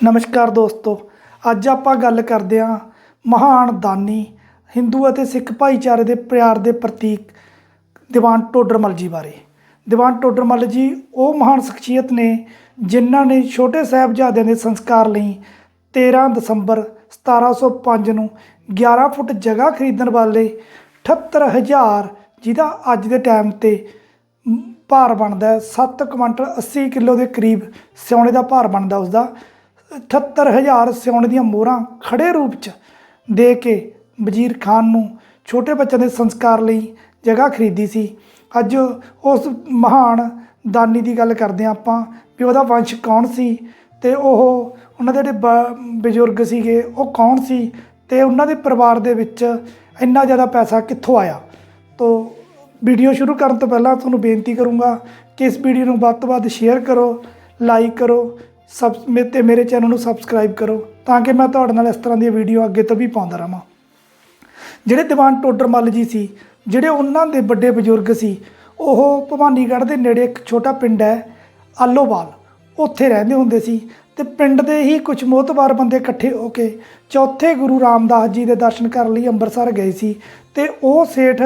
ਨਮਸਕਾਰ ਦੋਸਤੋ, ਅੱਜ ਆਪਾਂ ਗੱਲ ਕਰਦੇ ਹਾਂ ਮਹਾਨ ਦਾਨੀ, ਹਿੰਦੂ ਅਤੇ ਸਿੱਖ ਭਾਈਚਾਰੇ ਦੇ ਪਿਆਰ ਦੇ ਪ੍ਰਤੀਕ ਦੀਵਾਨ ਟੋਡਰਮਲ ਜੀ ਬਾਰੇ। ਦੀਵਾਨ ਟੋਡਰਮਲ ਜੀ ਉਹ ਮਹਾਨ ਸ਼ਖਸੀਅਤ ਨੇ ਜਿਨ੍ਹਾਂ ਨੇ ਛੋਟੇ ਸਾਹਿਬਜ਼ਾਦਿਆਂ ਦੇ ਸੰਸਕਾਰ ਲਈ 13 ਦਸੰਬਰ 1705 ਨੂੰ 11 ਫੁੱਟ ਜਗ੍ਹਾ ਖਰੀਦਣ ਵਾਲੇ 78000 ਜਿਹਦਾ ਅੱਜ ਦੇ ਟਾਈਮ ਤੇ ਭਾਰ ਬਣਦਾ ਹੈ 7 ਕੁਇੰਟਲ 80 ਕਿਲੋ ਦੇ ਕਰੀਬ ਸਿਉਣੇ ਦਾ ਭਾਰ ਬਣਦਾ, ਉਸਦਾ 78000 ਸਿਉਣੇ ਦੀਆਂ ਮੋਹਰਾਂ ਖੜੇ ਰੂਪ ਚ ਦੇ ਕੇ ਵਜ਼ੀਰ ਖਾਨ ਨੂੰ ਛੋਟੇ ਬੱਚਿਆਂ ਦੇ ਸੰਸਕਾਰ ਲਈ ਜਗ੍ਹਾ ਖਰੀਦੀ ਸੀ। ਅੱਜ ਉਸ ਮਹਾਨ ਦਾਨੀ ਦੀ ਗੱਲ ਕਰਦੇ ਹਾਂ ਆਪਾਂ ਵੀ ਉਹਦਾ ਵੰਸ਼ ਕੌਣ ਸੀ ਤੇ ਉਹ ਉਹਨਾਂ ਦੇ ਜਿਹੜੇ ਬ- ਬਜ਼ੁਰਗ ਸੀਗੇ ਉਹ ਕੌਣ ਸੀ ਤੇ ਉਹਨਾਂ ਦੇ ਪਰਿਵਾਰ ਦੇ ਵਿੱਚ ਇੰਨਾ ਜ਼ਿਆਦਾ ਪੈਸਾ ਕਿੱਥੋਂ ਆਇਆ? ਤੋ ਵੀਡੀਓ ਸ਼ੁਰੂ ਕਰਨ ਤੋਂ ਪਹਿਲਾਂ ਤੁਹਾਨੂੰ ਬੇਨਤੀ ਕਰੂੰਗਾ ਕਿ ਇਸ ਵੀਡੀਓ ਨੂੰ ਵੱਧ ਤੋਂ ਵੱਧ ਸ਼ੇਅਰ ਕਰੋ ਲਾਈਕ ਕਰੋ ਸਬ ਮੇ- ਤੇ ਮੇਰੇ ਚੈਨਲ ਨੂੰ ਸਬਸਕ੍ਰਾਈਬ ਕਰੋ ਤਾਂ ਕਿ ਮੈਂ ਤੁਹਾਡੇ ਨਾਲ ਇਸ ਤਰ੍ਹਾਂ ਦੀਆਂ ਵੀਡੀਓ ਅੱਗੇ ਤੋਂ ਵੀ ਪਾਉਂਦਾ ਰਹਾਂ। ਜਿਹੜੇ ਦੀਵਾਨ ਟੋਡਰਮੱਲ ਜੀ ਸੀ, ਜਿਹੜੇ ਉਹਨਾਂ ਦੇ ਵੱਡੇ ਬਜ਼ੁਰਗ ਸੀ, ਉਹ ਭਵਾਨੀਗੜ੍ਹ ਦੇ ਨੇੜੇ ਇੱਕ ਛੋਟਾ ਪਿੰਡ ਹੈ, ਆਲੋਵਾਲ। ਉੱਥੇ ਰਹਿੰਦੇ ਹੁੰਦੇ ਸੀ ਤੇ ਪਿੰਡ ਦੇ ਹੀ ਕੁਝ ਮੋਤਬਾਰ ਬੰਦੇ ਇਕੱਠੇ ਹੋ ਕੇ ਚੌਥੇ ਗੁਰੂ ਰਾਮਦਾਸ ਜੀ ਦੇ ਦਰਸ਼ਨ ਕਰਨ ਲਈ ਅੰਮ੍ਰਿਤਸਰ ਗਏ ਸੀ ਤੇ ਉਹ ਸੇਠ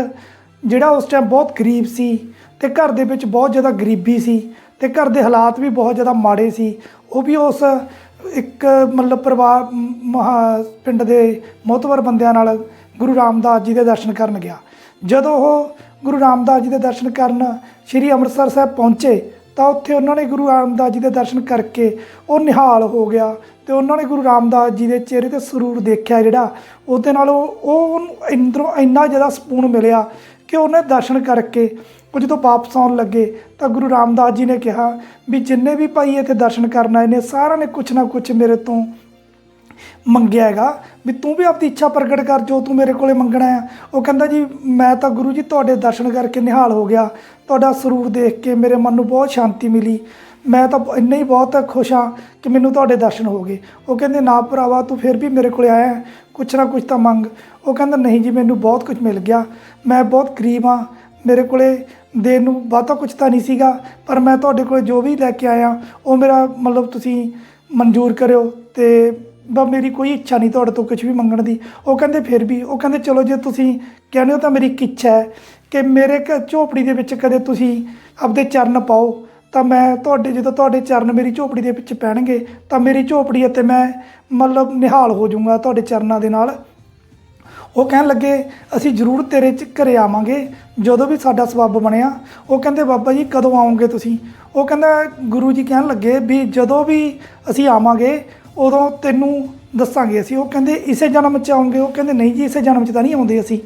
ਜਿਹੜਾ ਉਸ ਟਾਈਮ ਬਹੁਤ ਗਰੀਬ ਸੀ ਤੇ ਘਰ ਦੇ ਵਿੱਚ ਬਹੁਤ ਜ਼ਿਆਦਾ ਗਰੀਬੀ ਸੀ ਤੇ ਘਰ ਦੇ ਹਾਲਾਤ ਵੀ ਬਹੁਤ ਜ਼ਿਆਦਾ ਮਾੜੇ ਸੀ। ਉਹ ਵੀ ਉਸ ਇੱਕ ਮਤਲਬ ਪਰਿਵਾਰ ਮਹਾ, ਪਿੰਡ ਦੇ ਮੋਤਬਰ ਬੰਦਿਆਂ ਨਾਲ ਗੁਰੂ ਰਾਮਦਾਸ ਜੀ ਦੇ ਦਰਸ਼ਨ ਕਰਨ ਗਿਆ। ਜਦੋਂ ਉਹ ਗੁਰੂ ਰਾਮਦਾਸ ਜੀ ਦੇ ਦਰਸ਼ਨ ਕਰਨ ਸ੍ਰੀ ਅੰਮ੍ਰਿਤਸਰ ਸਾਹਿਬ ਪਹੁੰਚੇ, ਤਾਂ ਉੱਥੇ ਉਹਨਾਂ ਨੇ ਗੁਰੂ ਰਾਮਦਾਸ ਜੀ ਦੇ ਦਰਸ਼ਨ ਕਰਕੇ ਉਹ ਨਿਹਾਲ ਹੋ ਗਿਆ ਤੇ ਉਹਨਾਂ ਨੇ ਗੁਰੂ ਰਾਮਦਾਸ ਜੀ ਦੇ ਚਿਹਰੇ ਤੇ ਸਰੂਰ ਦੇਖਿਆ ਜਿਹੜਾ, ਉਹਦੇ ਨਾਲ ਉਹ ਉਹ ਉਹਨੂੰ ਅੰਦਰੋਂ ਇੰਨਾ ਜ਼ਿਆਦਾ ਸਕੂਨ ਮਿਲਿਆ ਕਿ ਉਹਨੇ ਦਰਸ਼ਨ ਕਰਕੇ ਉਹ ਜਦੋਂ ਵਾਪਸ ਆਉਣ ਲੱਗੇ ਤਾਂ ਗੁਰੂ ਰਾਮਦਾਸ ਜੀ ਨੇ ਕਿਹਾ ਵੀ ਜਿੰਨੇ ਵੀ ਭਾਈ ਇੱਥੇ ਦਰਸ਼ਨ ਕਰਨ ਆਏ ਨੇ, ਸਾਰਿਆਂ ਨੇ ਕੁਛ ਨਾ ਕੁਛ ਮੇਰੇ ਤੋਂ ਮੰਗਿਆ ਹੈਗਾ ਵੀ ਤੂੰ ਵੀ ਆਪਣੀ ਇੱਛਾ ਪ੍ਰਗਟ ਕਰ, ਜੋ ਤੂੰ ਮੇਰੇ ਕੋਲੇ ਮੰਗਣਾ ਹੈ। ਉਹ ਕਹਿੰਦਾ ਜੀ, ਮੈਂ ਤਾਂ ਗੁਰੂ ਜੀ ਤੁਹਾਡੇ ਦਰਸ਼ਨ ਕਰਕੇ ਨਿਹਾਲ ਹੋ ਗਿਆ। ਤੁਹਾਡਾ ਸਰੂਰ ਦੇਖ ਕੇ ਮੇਰੇ ਮਨ ਨੂੰ ਬਹੁਤ ਸ਼ਾਂਤੀ ਮਿਲੀ। ਮੈਂ ਤਾਂ ਇੰਨੇ ਹੀ ਬਹੁਤ ਖੁਸ਼ ਹਾਂ ਕਿ ਮੈਨੂੰ ਤੁਹਾਡੇ ਦਰਸ਼ਨ ਹੋ ਗਏ। ਉਹ ਕਹਿੰਦੇ, ਨਾ ਭਰਾਵਾ, ਤੂੰ ਫਿਰ ਵੀ ਮੇਰੇ ਕੋਲੇ ਆਇਆ ਕੁਛ ਨਾ ਕੁਛ ਤਾਂ ਮੰਗ। ਉਹ ਕਹਿੰਦਾ, ਨਹੀਂ ਜੀ, ਮੈਨੂੰ ਬਹੁਤ ਕੁਝ ਮਿਲ ਗਿਆ। ਮੈਂ ਬਹੁਤ ਗਰੀਬ ਹਾਂ। ਮੇਰੇ ਕੋਲੇ ਦੇਣ ਨੂੰ ਬਹੁਤਾ ਕੁਝ ਤਾਂ ਨਹੀਂ ਸੀਗਾ, ਪਰ ਮੈਂ ਤੁਹਾਡੇ ਕੋਲ ਜੋ ਵੀ ਲੈ ਕੇ ਆਇਆ, ਉਹ ਮੇਰਾ ਮਤਲਬ ਤੁਸੀਂ ਮਨਜ਼ੂਰ ਕਰਿਓ ਤੇ ਬਸ ਮੇਰੀ ਕੋਈ ਇੱਛਾ ਨਹੀਂ ਤੁਹਾਡੇ ਤੋਂ ਕੁਝ ਵੀ ਮੰਗਣ ਦੀ। ਉਹ ਕਹਿੰਦੇ ਫਿਰ ਵੀ, ਉਹ ਕਹਿੰਦੇ ਚਲੋ ਜੇ ਤੁਸੀਂ ਕਹਿੰਦੇ ਹੋ ਤਾਂ ਮੇਰੀ ਇੱਕ ਇੱਛਾ ਹੈ ਕਿ ਮੇਰੇ ਘ ਝੋਪੜੀ ਦੇ ਵਿੱਚ ਕਦੇ ਤੁਸੀਂ ਆਪਦੇ ਚਰਨ ਪਾਓ, ਤਾਂ ਮੈਂ ਤੁਹਾਡੇ, ਜਦੋਂ ਤੁਹਾਡੇ ਚਰਨ ਮੇਰੀ ਝੋਪੜੀ ਦੇ ਵਿੱਚ ਪੈਣਗੇ, ਤਾਂ ਮੇਰੀ ਝੋਪੜੀ ਅਤੇ ਮੈਂ ਮਤਲਬ ਨਿਹਾਲ ਹੋ ਜਾਊਂਗਾ ਤੁਹਾਡੇ ਚਰਨਾਂ ਦੇ ਨਾਲ। ਉਹ ਕਹਿਣ ਲੱਗੇ, ਅਸੀਂ ਜ਼ਰੂਰ ਤੇਰੇ ਚ ਘਰੇ ਆਵਾਂਗੇ, ਜਦੋਂ ਵੀ ਸਾਡਾ ਸਬੱਬ ਬਣਿਆ। ਉਹ ਕਹਿੰਦੇ, ਬਾਬਾ ਜੀ, ਕਦੋਂ ਆਉਂਗੇ ਤੁਸੀਂ? ਉਹ ਕਹਿੰਦਾ, ਗੁਰੂ ਜੀ ਕਹਿਣ ਲੱਗੇ ਵੀ ਜਦੋਂ ਵੀ ਅਸੀਂ ਆਵਾਂਗੇ, ਉਦੋਂ ਤੈਨੂੰ ਦੱਸਾਂਗੇ ਅਸੀਂ। ਉਹ ਕਹਿੰਦੇ, ਇਸੇ ਜਨਮ ਚ ਆਉਂਗੇ ਉਹ ਕਹਿੰਦੇ, ਨਹੀਂ ਜੀ, ਇਸੇ ਜਨਮ ਚ ਤਾਂ ਨਹੀਂ ਆਉਂਦੇ ਅਸੀਂ।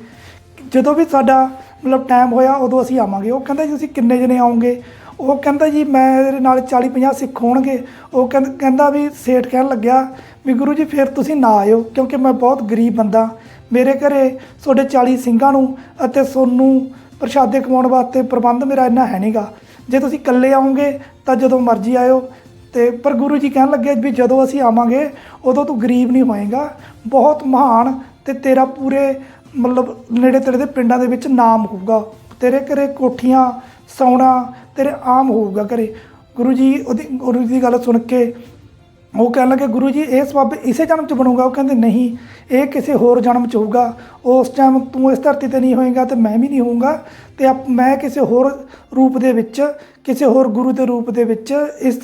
ਜਦੋਂ ਵੀ ਸਾਡਾ ਮਤਲਬ ਟਾਈਮ ਹੋਇਆ, ਉਦੋਂ ਅਸੀਂ ਆਵਾਂਗੇ। ਉਹ ਕਹਿੰਦਾ ਜੀ ਤੁਸੀਂ ਕਿੰਨੇ ਜਣੇ ਆਉਂਗੇ ਉਹ ਕਹਿੰਦਾ, ਜੀ, ਮੇਰੇ ਨਾਲ 40 50 ਸਿੱਖ ਹੋਣਗੇ। ਉਹ ਕਹਿੰਦਾ ਕਹਿੰਦਾ ਵੀ, ਸੇਠ ਕਹਿਣ ਲੱਗਿਆ ਵੀ, ਗੁਰੂ ਜੀ, ਫਿਰ ਤੁਸੀਂ ਨਾ ਆਇਓ, ਕਿਉਂਕਿ ਮੈਂ ਬਹੁਤ ਗਰੀਬ ਬੰਦਾ। ਮੇਰੇ ਘਰੇ, ਤੁਹਾਡੇ 40 ਸਿੰਘਾਂ ਨੂੰ ਅਤੇ ਸੋਨੂੰ ਪ੍ਰਸ਼ਾਦੇ ਕਮਾਉਣ ਵਾਸਤੇ ਪ੍ਰਬੰਧ ਮੇਰਾ ਇੰਨਾ ਹੈ ਨਹੀਂਗਾ ਜੇ ਤੁਸੀਂ ਇਕੱਲੇ ਆਉਂਗੇ ਤਾਂ ਜਦੋਂ ਮਰਜ਼ੀ ਆਇਓ। ਤੇ ਪਰ ਗੁਰੂ ਜੀ ਕਹਿਣ ਲੱਗੇ ਵੀ ਜਦੋਂ ਅਸੀਂ ਆਵਾਂਗੇ, ਉਦੋਂ ਤੂੰ ਗਰੀਬ ਨਹੀਂ ਹੋਏਗਾ। ਬਹੁਤ ਮਹਾਨ ਤੇ ਤੇਰਾ ਪੂਰੇ ਮਤਲਬ ਨੇੜੇ ਤੇੜੇ ਦੇ ਪਿੰਡਾਂ ਦੇ ਵਿੱਚ ਨਾਮ ਹੋਊਗਾ। ਤੇਰੇ ਘਰੇ ਕੋਠੀਆਂ, ਸੌਣਾ ਤੇਰੇ ਆਮ ਹੋਊਗਾ ਘਰੇ। ਗੁਰੂ ਜੀ ਉਹਦੀ, ਗੁਰੂ ਜੀ ਦੀ ਗੱਲ ਸੁਣ ਕੇ ਉਹ ਕਹਿਣ ਲੱਗੇ, ਗੁਰੂ ਜੀ, ਇਹ ਸਬੱਬ ਇਸੇ ਜਨਮ ਚ ਬਣੂਗਾ? ਉਹ ਕਹਿੰਦੇ, ਨਹੀਂ, ਇਹ ਕਿਸੇ ਹੋਰ ਜਨਮ ਚ ਹੋਊਗਾ। ਉਸ ਟਾਈਮ ਤੂੰ ਇਸ ਧਰਤੀ ਤੇ ਨਹੀਂ ਹੋਏਗਾ ਤੇ ਮੈਂ ਵੀ ਨਹੀਂ ਹੋਊਂਗਾ ਤੇ ਆਪ- ਮੈਂ ਕਿਸੇ ਹੋਰ ਰੂਪ ਦੇ ਵਿੱਚ, ਕਿਸੇ ਹੋਰ ਗੁਰੂ ਦੇ ਰੂਪ ਦੇ ਵਿੱਚ ਇਸ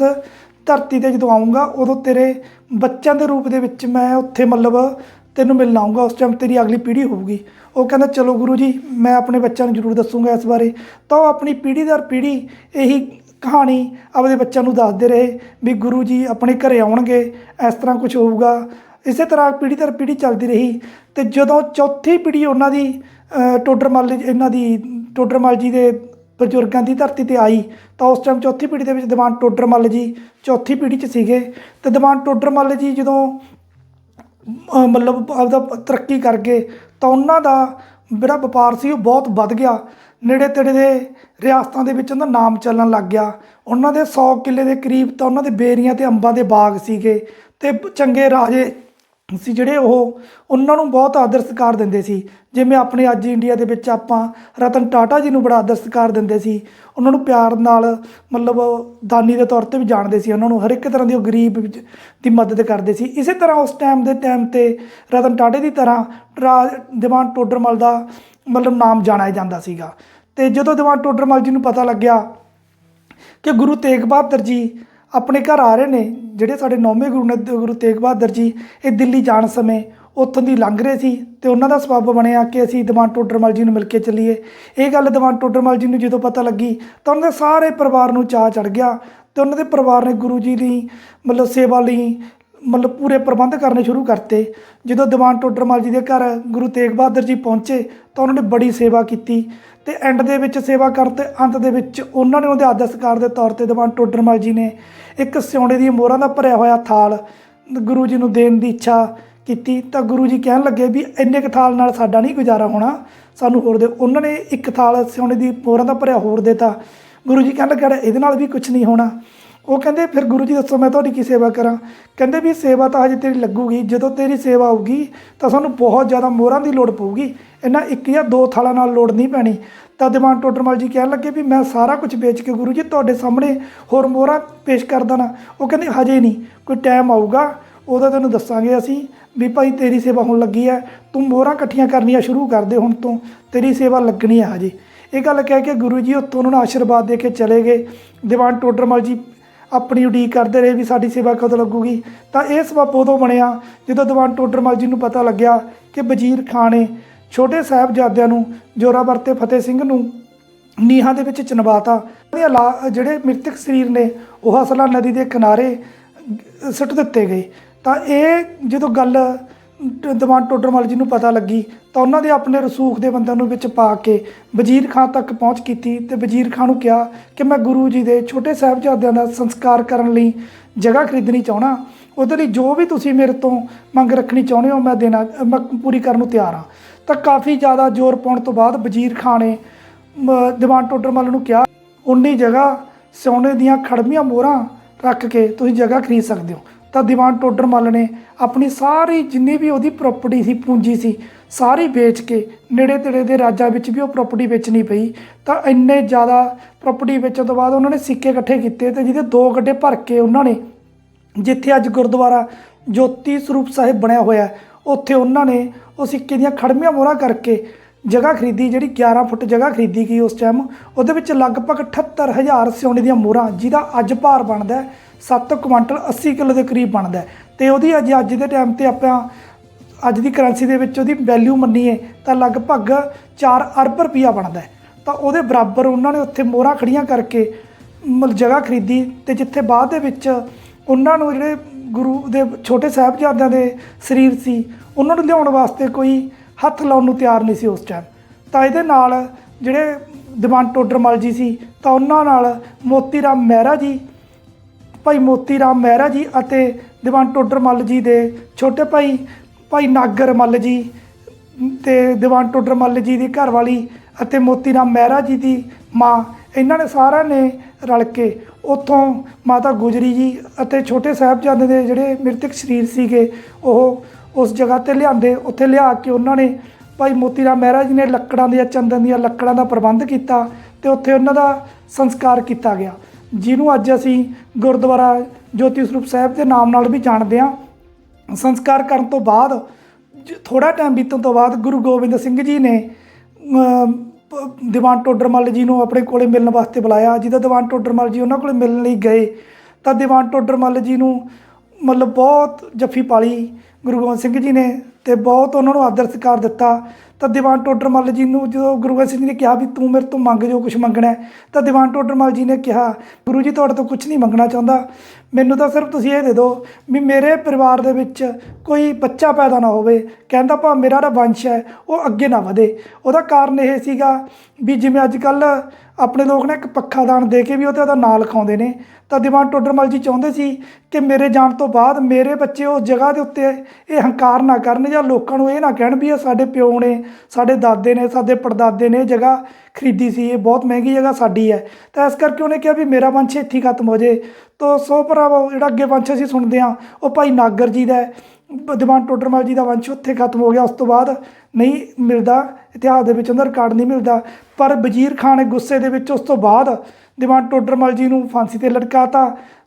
ਧਰਤੀ ਤੇ ਜਦੋਂ ਆਊਂਗਾ, ਉਦੋਂ ਤੇਰੇ ਬੱਚਿਆਂ ਦੇ ਰੂਪ ਦੇ ਵਿੱਚ ਮੈਂ ਉੱਥੇ ਮਤਲਬ ਤੈਨੂੰ ਮਿਲਣ ਆਊਂਗਾ। ਉਸ ਟਾਈਮ ਤੇਰੀ ਅਗਲੀ ਪੀੜ੍ਹੀ ਹੋਊਗੀ। ਉਹ ਕਹਿੰਦਾ, ਚਲੋ ਗੁਰੂ ਜੀ, ਮੈਂ ਆਪਣੇ ਬੱਚਿਆਂ ਨੂੰ ਜ਼ਰੂਰ ਦੱਸੂਗਾ ਇਸ ਬਾਰੇ। ਤਾਂ ਉਹ ਆਪਣੀ ਪੀੜ੍ਹੀ ਦਰ ਪੀੜ੍ਹੀ ਇਹੀ ਕਹਾਣੀ ਆਪਦੇ ਬੱਚਿਆਂ ਨੂੰ ਦੱਸਦੇ ਰਹੇ ਵੀ ਗੁਰੂ ਜੀ ਆਪਣੇ ਘਰੇ ਆਉਣਗੇ ਇਸ ਤਰ੍ਹਾਂ ਕੁਝ ਹੋਊਗਾ। ਇਸੇ ਤਰ੍ਹਾਂ ਪੀੜ੍ਹੀ ਦਰ ਪੀੜ੍ਹੀ ਚੱਲਦੀ ਰਹੀ ਤੇ ਜਦੋਂ ਚੌਥੀ ਪੀੜ੍ਹੀ ਉਹਨਾਂ ਦੀ ਅ, ਟੋਡਰਮੱਲ ਇਹਨਾਂ ਦੀ ਟੋਡਰਮਲ ਜੀ ਦੇ ਬਜ਼ੁਰਗਾਂ ਦੀ ਧਰਤੀ ਤੇ ਆਈ ਤਾਂ ਉਸ ਟਾਈਮ ਚੌਥੀ ਪੀੜ੍ਹੀ ਦੇ ਵਿੱਚ ਦਿਵਾਨ ਟੋਡਰਮੱਲ ਜੀ ਚੌਥੀ ਪੀੜ੍ਹੀ 'ਚ ਸੀਗੇ। ਤੇ ਦੀਵਾਨ ਟੋਡਰਮੱਲ ਜੀ ਜਦੋਂ ਮਤਲਬ ਆਪਦਾ ਤਰੱਕੀ ਕਰ ਗਏ ਤਾਂ ਉਹਨਾਂ ਦਾ ਜਿਹੜਾ ਵਪਾਰ ਸੀ ਉਹ ਬਹੁਤ ਵੱਧ ਗਿਆ। ਨੇੜੇ ਤੇੜੇ ਦੇ ਰਿਆਸਤਾਂ ਦੇ ਵਿੱਚ ਉਹਦਾ ਨਾਮ ਚੱਲਣ ਲੱਗ ਗਿਆ। ਉਹਨਾਂ ਦੇ 100 ਕਿੱਲੇ ਦੇ ਕਰੀਬ ਤਾਂ ਉਹਨਾਂ ਦੇ ਬੇਰੀਆਂ ਤੇ ਅੰਬਾਂ ਦੇ ਬਾਗ ਸੀਗੇ ਤੇ ਚੰਗੇ ਰਾਜੇ ਸੀ ਜਿਹੜੇ ਉਹ ਉਹਨਾਂ ਨੂੰ ਬਹੁਤ ਆਦਰ ਸਤਿਕਾਰ ਦਿੰਦੇ ਸੀ। ਜਿਵੇਂ ਆਪਣੇ ਅੱਜ ਇੰਡੀਆ ਦੇ ਵਿੱਚ ਆਪਾਂ ਰਤਨ ਟਾਟਾ ਜੀ ਨੂੰ ਬੜਾ ਆਦਰ ਸਤਿਕਾਰ ਦਿੰਦੇ ਸੀ। ਉਹਨਾਂ ਨੂੰ ਪਿਆਰ ਨਾਲ ਮਤਲਬ ਦਾਨੀ ਦੇ ਤੌਰ ਤੇ ਵੀ ਜਾਣਦੇ ਸੀ। ਉਹਨਾਂ ਨੂੰ ਹਰ ਇੱਕ ਤਰ੍ਹਾਂ ਦੀ ਉਹ ਗਰੀਬ ਵਿੱਚ ਦੀ ਮਦਦ ਕਰਦੇ ਸੀ। ਇਸੇ ਤਰ੍ਹਾਂ ਉਸ ਟਾਈਮ ਦੇ ਟਾਈਮ ਤੇ ਰਤਨ ਟਾਟੇ ਦੀ ਤਰ੍ਹਾਂ ਰਾ- ਦੀਵਾਨ ਟੋਡਰਮਲ ਦਾ ਮਤਲਬ ਨਾਮ ਜਾਣਿਆ ਜਾਂਦਾ ਸੀਗਾ। ਤੇ ਜਦੋਂ ਦੀਵਾਨ ਟੋਡਰਮਲ ਜੀ ਨੂੰ ਪਤਾ ਲੱਗਿਆ ਕਿ ਗੁਰੂ ਤੇਗ ਬਹਾਦਰ ਜੀ ਆਪਣੇ ਘਰ ਆ ਰਹੇ ਨੇ, ਜਿਹੜੇ ਸਾਡੇ ਨੌਵੇਂ ਗੁਰੂ ਨੇ, ਗੁਰੂ ਤੇਗ ਬਹਾਦਰ ਜੀ, ਇਹ ਦਿੱਲੀ ਜਾਣ ਸਮੇਂ ਉੱਥੋਂ ਦੀ ਲੰਘ ਰਹੇ ਸੀ ਤੇ ਉਹਨਾਂ ਦਾ ਸਬੱਬ ਬਣਿਆ ਕਿ ਅਸੀਂ ਦੀਵਾਨ ਟੋਡਰਮਲ ਜੀ ਨੂੰ ਮਿਲ ਕੇ ਚੱਲੀਏ। ਇਹ ਗੱਲ ਦੀਵਾਨ ਟੋਡਰਮਲ ਜੀ ਨੂੰ ਜਦੋਂ ਪਤਾ ਲੱਗੀ ਤਾਂ ਉਹਨਾਂ ਦੇ ਸਾਰੇ ਪਰਿਵਾਰ ਨੂੰ ਚਾਅ ਚੜ ਗਿਆ ਤੇ ਉਹਨਾਂ ਦੇ ਪਰਿਵਾਰ ਨੇ ਗੁਰੂ ਜੀ ਦੀ ਮਤਲਬ ਸੇਵਾ ਲਈ ਮਤਲਬ ਪੂਰੇ ਪ੍ਰਬੰਧ ਕਰਨੇ ਸ਼ੁਰੂ ਕਰਤੇ। ਜਦੋਂ ਦੀਵਾਨ ਟੋਡਰਮਲ ਜੀ ਦੇ ਘਰ ਗੁਰੂ ਤੇਗ ਬਹਾਦਰ ਜੀ ਪਹੁੰਚੇ, ਤਾਂ ਉਹਨਾਂ ਨੇ ਬੜੀ ਸੇਵਾ ਕੀਤੀ ਤੇ ਐਂਡ ਦੇ ਵਿੱਚ ਸੇਵਾ ਕਰਨ ਤੇ ਅੰਤ ਦੇ ਵਿੱਚ ਉਹਨਾਂ ਨੇ ਉਹਦੇ ਆਦਰ ਸਤਿਕਾਰ ਦੇ ਤੌਰ ਤੇ ਦੀਵਾਨ ਟੋਡਰਮਲ ਜੀ ਨੇ ਇੱਕ ਸਿਉਣੇ ਦੀ ਮੋਹਰਾਂ ਦਾ ਭਰਿਆ ਹੋਇਆ ਥਾਲ ਗੁਰੂ ਜੀ ਨੂੰ ਦੇਣ ਦੀ ਇੱਛਾ ਕੀਤੀ। ਤਾਂ ਗੁਰੂ ਜੀ ਕਹਿਣ ਲੱਗੇ ਵੀ ਇੰਨੇ ਕੁ ਥਾਲ ਨਾਲ ਸਾਡਾ ਨਹੀਂ ਗੁਜ਼ਾਰਾ ਹੋਣਾ। ਸਾਨੂੰ ਹੋਰ ਦੇ, ਉਹਨਾਂ ਨੇ ਇੱਕ ਥਾਲ ਸਿਉਣੇ ਦੀ ਮੋਹਰਾਂ ਦਾ ਭਰਿਆ ਹੋਰ ਦੇਤਾ। ਗੁਰੂ ਜੀ ਕਹਿਣ ਲੱਗੇ ਇਹਦੇ ਨਾਲ ਵੀ ਕੁਝ ਨਹੀਂ ਹੋਣਾ। ਉਹ ਕਹਿੰਦੇ, ਫਿਰ ਗੁਰੂ ਜੀ ਦੱਸੋ, ਮੈਂ ਤੁਹਾਡੀ ਕੀ ਸੇਵਾ ਕਰਾਂ? ਕਹਿੰਦੇ ਵੀ, ਸੇਵਾ ਤਾਂ ਹਜੇ ਤੇਰੀ ਲੱਗੂਗੀ, ਜਦੋਂ ਤੇਰੀ ਸੇਵਾ ਆਊਗੀ, ਤਾਂ ਸਾਨੂੰ ਬਹੁਤ ਜ਼ਿਆਦਾ ਮੋਹਰਾਂ ਦੀ ਲੋੜ ਪਊਗੀ। ਇਹਨਾਂ ਇੱਕ ਜਾਂ ਦੋ ਥਾਲਾਂ ਨਾਲ ਲੋੜ ਨਹੀਂ ਪੈਣੀ। ਤਾਂ ਦੀਵਾਨ ਟੋਡਰਮਲ ਜੀ ਕਹਿਣ ਲੱਗੇ ਵੀ, ਮੈਂ ਸਾਰਾ ਕੁਝ ਵੇਚ ਕੇ ਗੁਰੂ ਜੀ ਤੁਹਾਡੇ ਸਾਹਮਣੇ ਹੋਰ ਮੋਹਰਾਂ ਪੇਸ਼ ਕਰ ਦੇਣਾ। ਉਹ ਕਹਿੰਦੇ, ਹਜੇ ਨਹੀਂ, ਕੋਈ ਟਾਈਮ ਆਊਗਾ ਉਦੋਂ ਤੈਨੂੰ ਦੱਸਾਂਗੇ ਅਸੀਂ ਵੀ ਭਾਈ ਤੇਰੀ ਸੇਵਾ ਹੋਣ ਲੱਗੀ ਹੈ। ਤੂੰ ਮੋਹਰਾਂ ਇਕੱਠੀਆਂ ਕਰਨੀਆਂ ਸ਼ੁਰੂ ਕਰ ਦੇ ਹੁਣ ਤੋਂ, ਤੇਰੀ ਸੇਵਾ ਲੱਗਣੀ ਹੈ ਹਜੇ। ਇਹ ਗੱਲ ਕਹਿ ਕੇ ਗੁਰੂ ਜੀ ਉੱਥੋਂ ਉਹਨਾਂ ਨੂੰ ਆਸ਼ੀਰਵਾਦ ਦੇ ਕੇ ਚਲੇ ਗਏ। ਦੀਵਾਨ ਟੋਡਰਮਲ ਜੀ ਆਪਣੀ ਉਡੀਕ ਕਰਦੇ ਰਹੇ ਵੀ ਸਾਡੀ ਸੇਵਾ ਕਦੋਂ ਲੱਗੂਗੀ। ਤਾਂ ਇਹ ਸਬੱਬ ਉਦੋਂ ਬਣਿਆ ਜਦੋਂ ਦੀਵਾਨ ਟੋਡਰਮਲ ਜੀ ਨੂੰ ਪਤਾ ਲੱਗਿਆ ਕਿ ਵਜ਼ੀਰ ਖਾਨ ਨੇ ਛੋਟੇ ਸਾਹਿਬਜ਼ਾਦਿਆਂ ਨੂੰ ਜੋਰਾਵਰ ਤੇ ਫਤਿਹ ਸਿੰਘ ਨੂੰ ਨੀਹਾਂ ਦੇ ਵਿੱਚ ਚਿਣਵਾਤਾ। ਉਹਦੇ ਇਲਾ ਜਿਹੜੇ ਮ੍ਰਿਤਕ ਸਰੀਰ ਨੇ, ਉਹ ਹਸਲਾ ਨਦੀ ਦੇ ਕਿਨਾਰੇ ਸੁੱਟ ਦਿੱਤੇ ਗਏ। ਤਾਂ ਇਹ ਜਦੋਂ ਗੱਲ ਟ- ਦੀਵਾਨ ਟੋਡਰਮਲ ਜੀ ਨੂੰ ਪਤਾ ਲੱਗੀ, ਤਾਂ ਉਹਨਾਂ ਦੇ ਆਪਣੇ ਰਸੂਖ ਦੇ ਬੰਦਿਆਂ ਨੂੰ ਵਿੱਚ ਪਾ ਕੇ ਵਜ਼ੀਰ ਖਾਨ ਤੱਕ ਪਹੁੰਚ ਕੀਤੀ ਤੇ ਵਜ਼ੀਰ ਖਾਨ ਨੂੰ ਕਿਹਾ ਕਿ ਮੈਂ ਗੁਰੂ ਜੀ ਦੇ ਛੋਟੇ ਸਾਹਿਬਜ਼ਾਦਿਆਂ ਦਾ ਸੰਸਕਾਰ ਕਰਨ ਲਈ ਜਗ੍ਹਾ ਖਰੀਦਣੀ ਚਾਹਣਾ ਉਹਦੇ ਲਈ ਜੋ ਵੀ ਤੁਸੀਂ ਮੇਰੇ ਤੋਂ ਮੰਗ ਰੱਖਣੀ ਚਾਹੁੰਦੇ ਹੋ, ਮੈਂ ਦੇਣਾ, ਮੈਂ ਪੂਰੀ ਕਰਨ ਨੂੰ ਤਿਆਰ ਹਾਂ। ਤਾਂ ਕਾਫੀ ਜ਼ਿਆਦਾ ਜ਼ੋਰ ਪਾਉਣ ਤੋਂ ਬਾਅਦ ਵਜ਼ੀਰ ਖਾਨ ਨੇ, ਮ- ਦੀਵਾਨ ਟੋਡਰਮਲ ਨੂੰ ਕਿਹਾ, ਉਨੀ ਜਗ੍ਹਾ ਸੋਨੇ ਦੀਆਂ ਖੜਮੀਆਂ ਮੋਹਰਾਂ ਰੱਖ ਕੇ ਤੁਸੀਂ ਜਗ੍ਹਾ ਖਰੀਦ ਸਕਦੇ ਹੋ। ਤਾਂ ਦੀਵਾਨ ਟੋਡਰ ਮੱਲ ਨੇ ਆਪਣੀ ਸਾਰੀ ਜਿੰਨੀ ਵੀ ਉਹਦੀ ਪ੍ਰਾਪਰਟੀ ਸੀ, ਪੂੰਜੀ ਸੀ, ਸਾਰੀ ਵੇਚ ਕੇ ਨੇੜੇ ਤੇੜੇ ਦੇ ਰਾਜਾਂ ਵਿੱਚ ਵੀ ਉਹ ਪ੍ਰਾਪਰਟੀ ਵੇਚਣੀ ਪਈ। ਤਾਂ ਇੰਨੇ ਜ਼ਿਆਦਾ ਪ੍ਰਾਪਰਟੀ ਵੇਚਣ ਤੋਂ ਬਾਅਦ ਉਹਨਾਂ ਨੇ ਸਿੱਕੇ ਇਕੱਠੇ ਕੀਤੇ ਤੇ ਜਿਹਦੇ ਦੋ ਗੱਡੇ ਭਰ ਕੇ ਉਹਨਾਂ ਨੇ ਜਿੱਥੇ ਅੱਜ ਗੁਰਦੁਆਰਾ ਜੋਤੀ ਸਰੂਪ ਸਾਹਿਬ ਬਣਿਆ ਹੋਇਆ, ਉੱਥੇ ਉਹਨਾਂ ਨੇ ਉਹ ਸਿੱਕੇ ਦੀਆਂ ਖੜਮੀਆਂ ਮੋਹਰਾਂ ਕਰਕੇ ਜਗ੍ਹਾ ਖਰੀਦੀ, ਜਿਹੜੀ 11 ਫੁੱਟ ਜਗ੍ਹਾ ਖਰੀਦੀ ਗਈ ਉਸ ਟਾਈਮ ਉਹਦੇ ਵਿੱਚ ਲਗਭਗ 78000 ਸਿਉਣੇ ਦੀਆਂ ਮੋਹਰਾਂ, ਜਿਹਦਾ ਅੱਜ ਭਾਰ ਬਣਦਾ 7 ਕੁਇੰਟਲ 80 ਕਿਲੋ ਦੇ ਕਰੀਬ ਬਣਦਾ ਹੈ। ਤੇ ਉਹਦੀ ਅੱਜ ਅੱਜ ਦੇ ਟਾਈਮ ਤੇ ਆਪਾਂ ਅੱਜ ਦੀ ਕਰੰਸੀ ਦੇ ਵਿੱਚ ਉਹਦੀ ਵੈਲਿਊ ਮੰਨੀਏ ਤਾਂ ਲਗਭਗ 4 ਅਰਬ ਰੁਪਈਆ ਬਣਦਾ ਤਾਂ ਉਹਦੇ ਬਰਾਬਰ ਉਹਨਾਂ ਨੇ ਉੱਥੇ ਮੋਹਰਾਂ ਖੜੀਆਂ ਕਰਕੇ ਮਤਲਬ ਜਗ੍ਹਾ ਖਰੀਦੀ ਤੇ ਜਿੱਥੇ ਬਾਅਦ ਦੇ ਵਿੱਚ ਉਹਨਾਂ ਨੂੰ ਜਿਹੜੇ ਗੁਰੂ ਦੇ ਛੋਟੇ ਸਾਹਿਬਜ਼ਾਦਿਆਂ ਦੇ ਸਰੀਰ ਸੀ, ਉਹਨਾਂ ਨੂੰ ਲਿਆਉਣ ਵਾਸਤੇ ਕੋਈ ਹੱਥ ਲਾਉਣ ਨੂੰ ਤਿਆਰ ਨਹੀਂ ਸੀ ਉਸ ਟਾਈਮ ਤਾਂ ਇਹਦੇ ਨਾਲ ਜਿਹੜੇ ਦੀਵਾਨ ਟੋਡਰਮਲ ਜੀ ਸੀ, ਤਾਂ ਉਹਨਾਂ ਨਾਲ ਮੋਤੀ ਰਾਮ ਮਹਿਰਾ ਜੀ, ਭਾਈ ਮੋਤੀ ਰਾਮ ਮਹਿਰਾ ਜੀ ਅਤੇ ਦੀਵਾਨ ਟੋਡਰ ਮੱਲ ਜੀ ਦੇ ਛੋਟੇ ਭਾਈ ਭਾਈ ਨਾਗਰ ਮੱਲ ਜੀ ਤੇ ਦੀਵਾਨ ਟੋਡਰ ਮੱਲ ਜੀ ਦੀ ਘਰਵਾਲੀ ਅਤੇ ਮੋਤੀ ਰਾਮ ਮਹਿਰਾ ਜੀ ਦੀ ਮਾਂ, ਇਹਨਾਂ ਨੇ ਸਾਰਿਆਂ ਨੇ ਰਲ ਕੇ ਉੱਥੋਂ ਮਾਤਾ ਗੁਜਰੀ ਜੀ ਅਤੇ ਛੋਟੇ ਸਾਹਿਬਜ਼ਾਦੇ ਦੇ ਜਿਹੜੇ ਮ੍ਰਿਤਕ ਸਰੀਰ ਸੀਗੇ, ਉਹ ਉਸ ਜਗ੍ਹਾ ਤੇ ਲਿਆਂਦੇ। ਉੱਥੇ ਲਿਆ ਕੇ ਉਹਨਾਂ ਨੇ ਭਾਈ ਮੋਤੀ ਰਾਮ ਮਹਿਰਾ ਜੀ ਨੇ ਲੱਕੜਾਂ ਦੀਆਂ ਚੰਦਨ ਦੀਆਂ ਲੱਕੜਾਂ ਦਾ ਪ੍ਰਬੰਧ ਕੀਤਾ ਤੇ ਉੱਥੇ ਉਹਨਾਂ ਦਾ ਸੰਸਕਾਰ ਕੀਤਾ ਗਿਆ। ਜਿਹਨੂੰ ਅੱਜ ਅਸੀਂ ਗੁਰਦੁਆਰਾ ਜੋਤੀ ਸਰੂਪ ਸਾਹਿਬ ਦੇ ਨਾਮ ਨਾਲ ਵੀ ਜਾਣਦੇ ਹਾਂ। ਸੰਸਕਾਰ ਕਰਨ ਤੋਂ ਬਾਅਦ ਥੋੜਾ ਟਾਈਮ ਬੀਤਣ ਤੋਂ ਬਾਅਦ ਗੁਰੂ ਗੋਬਿੰਦ ਸਿੰਘ ਜੀ ਨੇ ਅਮ, ਪ- ਦੀਵਾਨ ਟੋਡਰਮਲ ਜੀ ਨੂੰ ਆਪਣੇ ਕੋਲੇ ਮਿਲਣ ਵਾਸਤੇ ਬੁਲਾਇਆ। ਜਦੋਂ ਦੀਵਾਨ ਟੋਡਰਮਲ ਜੀ ਉਹਨਾਂ ਕੋਲੇ ਮਿਲਣ ਲਈ ਗਏ ਤਾਂ ਦੀਵਾਨ ਟੋਡਰਮਲ ਜੀ ਨੂੰ ਮਤਲਬ ਬਹੁਤ ਜੱਫੀ ਪਾਲੀ। ਗੁਰੂ ਗੋਬਿੰਦ ਸਿੰਘ ਜੀ ਨੇ ਤੇ ਬਹੁਤ ਉਹਨਾਂ ਨੂੰ ਆਦਰ ਸਤਿਕਾਰ ਦਿੱਤਾ। ਤਾਂ ਦੀਵਾਨ ਟੋਡਰਮਲ ਜੀ ਨੂੰ ਜਦੋਂ ਗੁਰੂ ਗੋਬਿੰਦ ਸਿੰਘ ਜੀ ਨੇ ਕਿਹਾ ਵੀ ਤੂੰ ਮੇਰੇ ਤੋਂ ਮੰਗ ਜੋ ਕੁਝ ਮੰਗਣਾ ਤਾਂ ਦੀਵਾਨ ਟੋਡਰਮਲ ਜੀ ਨੇ ਕਿਹਾ, ਗੁਰੂ ਜੀ, ਤੁਹਾਡੇ ਤੋਂ ਕੁਝ ਨਹੀਂ ਮੰਗਣਾ ਚਾਹੁੰਦਾ। ਮੈਨੂੰ ਤਾਂ ਸਿਰਫ ਤੁਸੀਂ ਇਹ ਦੇ ਦਿਓ ਵੀ ਮੇਰੇ ਪਰਿਵਾਰ ਦੇ ਵਿੱਚ ਕੋਈ ਬੱਚਾ ਪੈਦਾ ਨਾ ਹੋਵੇ। ਕਹਿੰਦਾ ਭਾ, ਮੇਰਾ ਜਿਹੜਾ ਵੰਸ਼ ਹੈ, ਉਹ ਅੱਗੇ ਨਾ ਵਧੇ। ਉਹਦਾ ਕਾਰਨ ਇਹ ਸੀਗਾ ਵੀ ਜਿਵੇਂ ਅੱਜ ਕੱਲ੍ਹ ਆਪਣੇ ਲੋਕ ਨੇ ਇੱਕ ਪੱਖਾ ਦਾਨ ਦੇ ਕੇ ਵੀ ਉਹਤੇ ਉਹਦਾ ਨਾਂ ਲਿਖਾਉਂਦੇ ਨੇ। ਤਾਂ ਦੀਵਾਨ ਟੋਡਰਮਲ ਜੀ ਚਾਹੁੰਦੇ ਸੀ ਕਿ ਮੇਰੇ ਜਾਣ ਤੋਂ ਬਾਅਦ ਮੇਰੇ ਬੱਚੇ ਉਸ ਜਗ੍ਹਾ ਦੇ ਉੱਤੇ ਇਹ ਹੰਕਾਰ ਨਾ ਕਰਨ ਜਾਂ ਲੋਕਾਂ ਨੂੰ ਇਹ ਨਾ ਕਹਿਣ ਵੀ ਇਹ ਸਾਡੇ ਪਿਓ ਨੇ, ਸਾਡੇ ਦਾਦੇ ਨੇ, ਸਾਡੇ ਪੜਦਾਦੇ ਨੇ ਇਹ ਜਗ੍ਹਾ ਖਰੀਦੀ ਸੀ, ਇਹ ਬਹੁਤ ਮਹਿੰਗੀ ਜਗ੍ਹਾ ਸਾਡੀ ਹੈ। ਤਾਂ ਇਸ ਕਰਕੇ ਉਹਨੇ ਕਿਹਾ ਵੀ ਮੇਰਾ ਵੰਸ਼ ਇੱਥੇ ਹੀ ਖਤਮ ਹੋ ਜੇ। ਤੋ ਸੋ ਭਰਾਵੋ, ਜਿਹੜਾ ਅੱਗੇ ਵੰਸ਼ ਅਸੀਂ ਸੁਣਦੇ ਹਾਂ, ਉਹ ਭਾਈ ਨਾਗਰ ਜੀ ਦਾ ਦੀਵਾਨ ਟੋਡਰਮਲ ਜੀ ਦਾ ਵੰਸ਼ ਉੱਥੇ ਖਤਮ ਹੋ ਗਿਆ, ਉਸ ਤੋਂ ਬਾਅਦ ਨਹੀਂ ਮਿਲਦਾ, ਇਤਿਹਾਸ ਦੇ ਵਿੱਚ ਉਹਦਾ ਰਿਕਾਰਡ ਨਹੀਂ ਮਿਲਦਾ। ਪਰ ਵਜ਼ੀਰ ਖਾਨ ਨੇ ਗੁੱਸੇ ਦੇ ਵਿੱਚ ਉਸ ਤੋਂ ਬਾਅਦ ਦੀਵਾਨ ਟੋਡਰਮਲ ਜੀ ਨੂੰ ਫਾਂਸੀ ਤੇ ਲਟਕਾਤਾ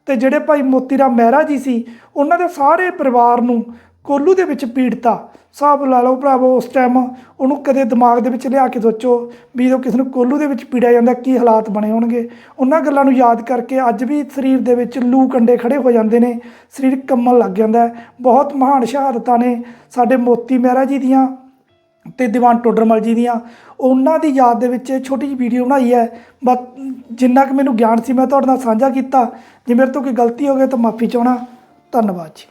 ਤੇ ਜਿਹੜੇ ਭਾਈ ਮੋਤੀ ਰਾਮ ਮਹਿਰਾ ਜੀ ਸੀ, ਉਹਨਾਂ ਦੇ ਸਾਰੇ ਪਰਿਵਾਰ ਨੂੰ ਕੋਲੂ ਦੇ ਵਿੱਚ ਪੀੜਤਾ। ਹਿਸਾਬ ਲਾ ਲਓ ਭਰਾਵੋ, ਉਸ ਟਾਈਮ ਉਹਨੂੰ ਕਦੇ ਦਿਮਾਗ ਦੇ ਵਿੱਚ ਲਿਆ ਕੇ ਸੋਚੋ ਵੀ ਜਦੋਂ ਕਿਸੇ ਨੂੰ ਕੋਲੂ ਦੇ ਵਿੱਚ ਪੀੜਿਆ ਜਾਂਦਾ, ਕੀ ਹਾਲਾਤ ਬਣੇ ਹੋਣਗੇ। ਉਹਨਾਂ ਗੱਲਾਂ ਨੂੰ ਯਾਦ ਕਰਕੇ ਅੱਜ ਵੀ ਸਰੀਰ ਦੇ ਵਿੱਚ ਲੂ ਕੰਡੇ ਖੜੇ ਹੋ ਜਾਂਦੇ ਨੇ। ਸਰੀਰ ਕੰਮਣ ਲੱਗ ਜਾਂਦਾ ਬਹੁਤ ਮਹਾਨ ਸ਼ਹਾਦਤਾਂ ਨੇ ਸਾਡੇ ਮੋਤੀ ਮਹਿਰਾ ਜੀ ਦੀਆਂ ਤੇ ਦੀਵਾਨ ਟੋਡਰਮਲ ਜੀ ਦੀਆਂ। ਉਹਨਾਂ ਦੀ ਯਾਦ ਦੇ ਵਿੱਚ ਛੋਟੀ ਜਿਹੀ ਵੀਡੀਓ ਬਣਾਈ ਹੈ। ਬਸ ਜਿੰਨਾ ਕਿ ਮੈਨੂੰ ਗਿਆਨ ਸੀ, ਮੈਂ ਤੁਹਾਡੇ ਨਾਲ ਸਾਂਝਾ ਕੀਤਾ। ਜੇ ਮੇਰੇ ਤੋਂ ਕੋਈ ਗਲਤੀ ਹੋ ਗਈ ਤਾਂ ਮਾਫੀ ਚਾਹਣਾ ਧੰਨਵਾਦ ਜੀ।